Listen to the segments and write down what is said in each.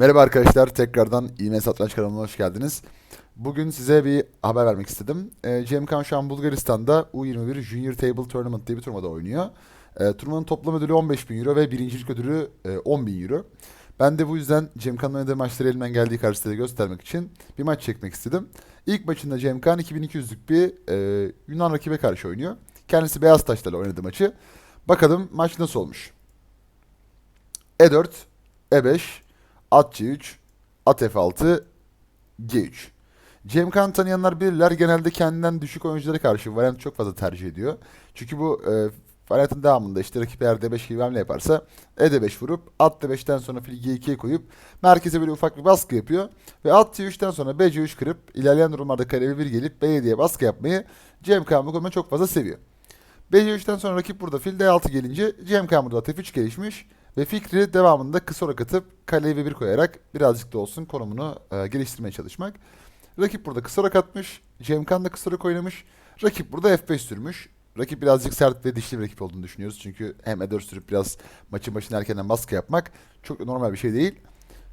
Merhaba arkadaşlar, tekrardan İğme Satranç kanalına hoş geldiniz. Bugün size bir haber vermek istedim. E, Cem Kan şu an Bulgaristan'da U21 Junior Table Tournament diye bir turnuvada oynuyor. E, turnuvanın toplam ödülü 15 bin euro ve birincilik ödülü e, 10 bin euro. Ben de bu yüzden Cem Kan'ın oynadığı maçları elimden geldiği karşısında göstermek için bir maç çekmek istedim. İlk maçında Cem Kan 2200'lük bir e, Yunan rakibe karşı oynuyor. Kendisi beyaz taşlarla oynadı maçı. Bakalım maç nasıl olmuş. E4, E5, At C3, At F6, G3. Cem Kan tanıyanlar bilirler genelde kendinden düşük oyunculara karşı variant çok fazla tercih ediyor. Çünkü bu e, variantın devamında işte rakip eğer D5 gibi hamle yaparsa E5 vurup at D5'ten sonra fil G2'ye koyup merkeze böyle ufak bir baskı yapıyor. Ve at C3'ten sonra B C3 kırıp ilerleyen durumlarda kare B1 gelip B7'ye baskı yapmayı Cem Kan bu konuda çok fazla seviyor. B3'ten sonra rakip burada fil D6 gelince Cem Kan burada at F3 gelişmiş ve fikri devamında kısa olarak atıp kaleye bir koyarak birazcık da olsun konumunu e, geliştirmeye çalışmak. Rakip burada kısa olarak atmış. Cem Kan da kısa olarak oynamış. Rakip burada F5 sürmüş. Rakip birazcık sert ve dişli bir rakip olduğunu düşünüyoruz. Çünkü hem E4 sürüp biraz maçın başına erkenden baskı yapmak çok normal bir şey değil.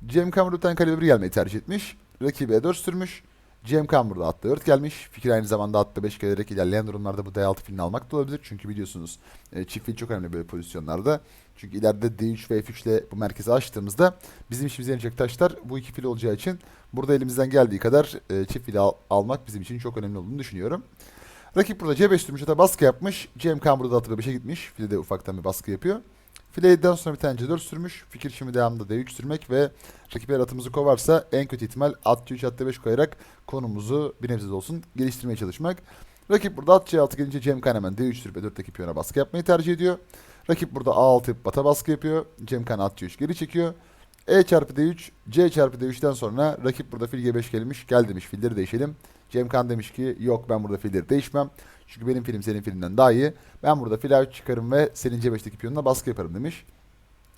Cem Kan burada bir tane kale bir gelmeyi tercih etmiş. Rakibi E4 sürmüş. Cem Kan burada atlı 4 gelmiş. Fikir aynı zamanda atlı 5 gelerek ilerleyen durumlarda bu D6 filini almak da olabilir. Çünkü biliyorsunuz e, çift fil çok önemli böyle pozisyonlarda. Çünkü ileride D3 ve F3 ile bu merkezi açtığımızda bizim işimize yarayacak taşlar bu iki fil olacağı için burada elimizden geldiği kadar e, çift fili al- almak bizim için çok önemli olduğunu düşünüyorum. Rakip burada C5 sürmüş baskı yapmış. Cem Kan burada atlı 5'e gitmiş. Fili de ufaktan bir baskı yapıyor. File 7'den sonra bir tane C4 sürmüş. Fikir şimdi devamında D3 sürmek ve rakip eğer atımızı kovarsa en kötü ihtimal at C3 at D5 koyarak konumuzu bir nebze olsun geliştirmeye çalışmak. Rakip burada at C6 gelince Cem Kan hemen D3 sürüp E4'teki piyona baskı yapmayı tercih ediyor. Rakip burada A6 yapıp bata baskı yapıyor. Cem Kan at C3 geri çekiyor. E çarpı D3, C çarpı D3'ten sonra rakip burada fil G5 gelmiş. Gel demiş filleri değişelim. Cem Kan demiş ki yok ben burada filleri değişmem. Çünkü benim film senin filinden daha iyi. Ben burada fil A3 çıkarım ve senin C5'teki piyonuna baskı yaparım demiş.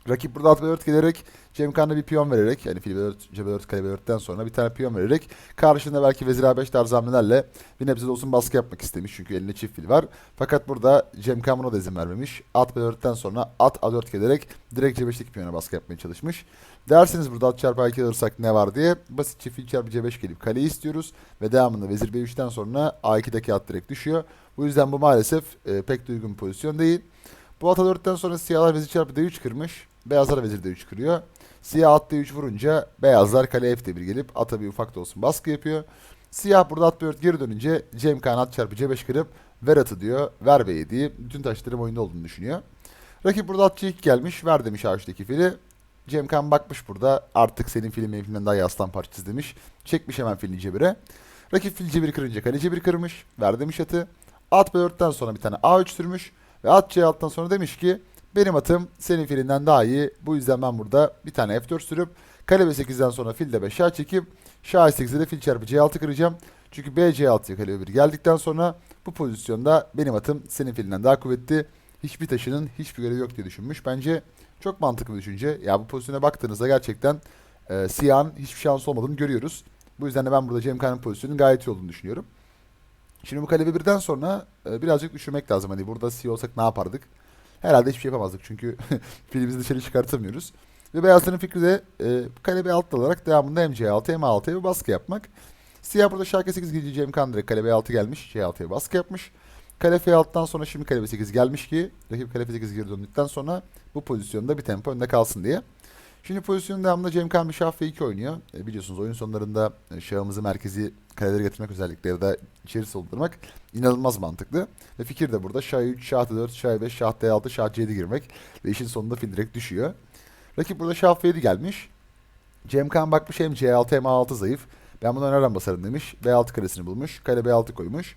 Rakip burada at B4 gelerek Cem Kan'da bir piyon vererek yani fil B4, C4, kale B4'ten sonra bir tane piyon vererek karşında belki vezir A5 tarzı hamlelerle bir nebze de olsun baskı yapmak istemiş. Çünkü elinde çift fil var. Fakat burada Cem Kan buna da izin vermemiş. At B4'ten sonra at A4 gelerek direkt C5'teki piyona baskı yapmaya çalışmış. Derseniz burada at çarpı A2 alırsak ne var diye basit çift fil çarpı C5 gelip kaleyi istiyoruz. Ve devamında vezir B3'ten sonra A2'deki at direkt düşüyor. Bu yüzden bu maalesef e, pek de uygun pozisyon değil. Bu ata 4'ten sonra siyahlar vezir çarpı D3 kırmış. Beyazlar vezir D3 kırıyor. Siyah at D3 vurunca beyazlar kale F1 gelip ata bir ufak da olsun baskı yapıyor. Siyah burada at B4 geri dönünce Cem Kan at çarpı C5 kırıp ver atı diyor. Ver B7 diye bütün taşların oyunda olduğunu düşünüyor. Rakip burada at C2 gelmiş. Ver demiş A3'teki fili. Cem Kan bakmış burada artık senin filmin benim filmden daha iyi aslan parçası demiş. Çekmiş hemen filini cebire. Rakip fil C1 kırınca kale C1 kırmış. Ver demiş atı. At B4'ten sonra bir tane A3 sürmüş. Ve at C6'dan sonra demiş ki benim atım senin filinden daha iyi. Bu yüzden ben burada bir tane F4 sürüp kale B8'den sonra fil de 5 şah çekip şah S8'de de fil çarpı C6 kıracağım. Çünkü B C6'ya kale B1 geldikten sonra bu pozisyonda benim atım senin filinden daha kuvvetli. Hiçbir taşının hiçbir görevi yok diye düşünmüş. Bence çok mantıklı bir düşünce. Ya bu pozisyona baktığınızda gerçekten e, siyahın hiçbir şans olmadığını görüyoruz. Bu yüzden de ben burada Cem Kan'ın pozisyonunun gayet iyi olduğunu düşünüyorum. Şimdi bu kale B1'den sonra e, birazcık düşünmek lazım. Hani burada siyah olsak ne yapardık? Herhalde hiçbir şey yapamazdık çünkü filimizi dışarı çıkartamıyoruz. Ve beyazların fikri de e, kale B6 alarak devamında hem C6 hem A6'ya bir baskı yapmak. Siyah burada şah 8 gidince Cem Kan direkt kale B6 gelmiş. C6'ya baskı yapmış. Kale F6'dan sonra şimdi kale B8 gelmiş ki rakip kale F8 geri döndükten sonra bu pozisyonda bir tempo önde kalsın diye. Şimdi pozisyonun devamında Cem Kan bir şah F2 oynuyor. E, biliyorsunuz oyun sonlarında e, şahımızı merkezi kalelere getirmek özellikle ya da içeri soldurmak inanılmaz mantıklı. Ve fikir de burada şah 3, şah 4, şah 5, şah D6, şah C7 girmek. Ve işin sonunda fil direkt düşüyor. Rakip burada şah F7 gelmiş. Cem Kan bakmış hem C6 hem A6 zayıf. Ben bunu nereden basarım demiş. B6 karesini bulmuş. Kale B6 koymuş.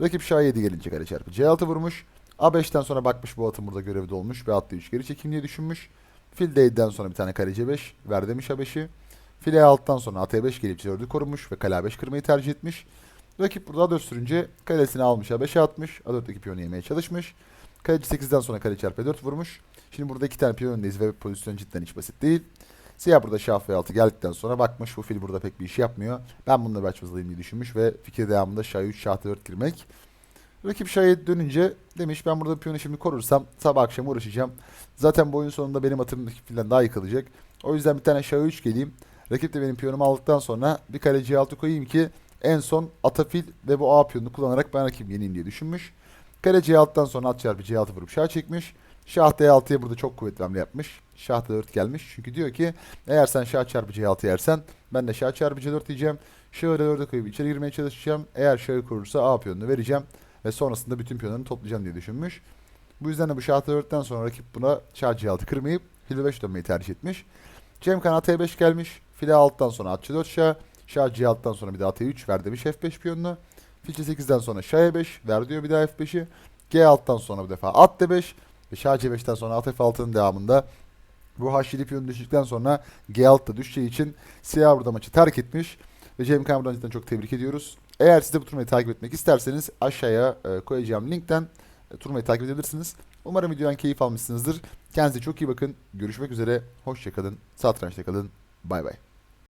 Rakip şah 7 gelince kare çarpı C6 vurmuş. A5'ten sonra bakmış bu atın burada görevde olmuş. Ve atlı 3 geri çekim diye düşünmüş. Fil D7'den sonra bir tane kale C5. Ver demiş A5'i. Fil E6'dan sonra at E5 gelip C4'ü korumuş ve kale A5 kırmayı tercih etmiş. Rakip burada A4 sürünce kalesini almış A5'e atmış. A4'teki piyonu yemeye çalışmış. Kale C8'den sonra kale çarpı E4 vurmuş. Şimdi burada iki tane piyon öndeyiz ve pozisyon cidden hiç basit değil. Siyah burada şah F6 geldikten sonra bakmış bu fil burada pek bir iş yapmıyor. Ben bununla bir açmazlayayım diye düşünmüş ve fikir devamında şah 3 şah 4 girmek. Rakip şahı dönünce demiş ben burada piyonu şimdi korursam sabah akşam uğraşacağım. Zaten bu oyun sonunda benim atım filden daha iyi kalacak. O yüzden bir tane şah 3 geleyim. Rakip de benim piyonumu aldıktan sonra bir kare C6 koyayım ki en son atafil ve bu A piyonunu kullanarak ben rakibimi yeneyim diye düşünmüş. Kare C6'dan sonra at çarpı C6 vurup şah çekmiş. Şah D6'ya burada çok kuvvetli hamle yapmış. Şah D4 gelmiş. Çünkü diyor ki eğer sen şah çarpı C6 yersen ben de şah çarpı C4 diyeceğim. Şahı D4'e koyup içeri girmeye çalışacağım. Eğer şahı kurursa A piyonunu vereceğim. Ve sonrasında bütün piyonlarını toplayacağım diye düşünmüş. Bu yüzden de bu şah D4'ten sonra rakip buna şah C6 kırmayıp fil 5 dönmeyi tercih etmiş. Cemkan at E5 gelmiş. File 6'dan sonra at C4 şah. Şah C6'dan sonra bir daha at E3 ver demiş F5 piyonunu. Fil C8'den sonra şah E5 ver diyor bir daha F5'i. G6'dan sonra bu defa at D5 ve şah C5'ten sonra at F6'nın devamında bu H7 piyonu düştükten sonra G6'da düşeceği için siyah burada maçı terk etmiş. Ve Cem cidden çok tebrik ediyoruz. Eğer siz de bu turnuvayı takip etmek isterseniz aşağıya e, koyacağım linkten e, turnuvayı takip edebilirsiniz. Umarım videodan keyif almışsınızdır. Kendinize çok iyi bakın. Görüşmek üzere. Hoşçakalın. Satrançta kalın. Bay bay.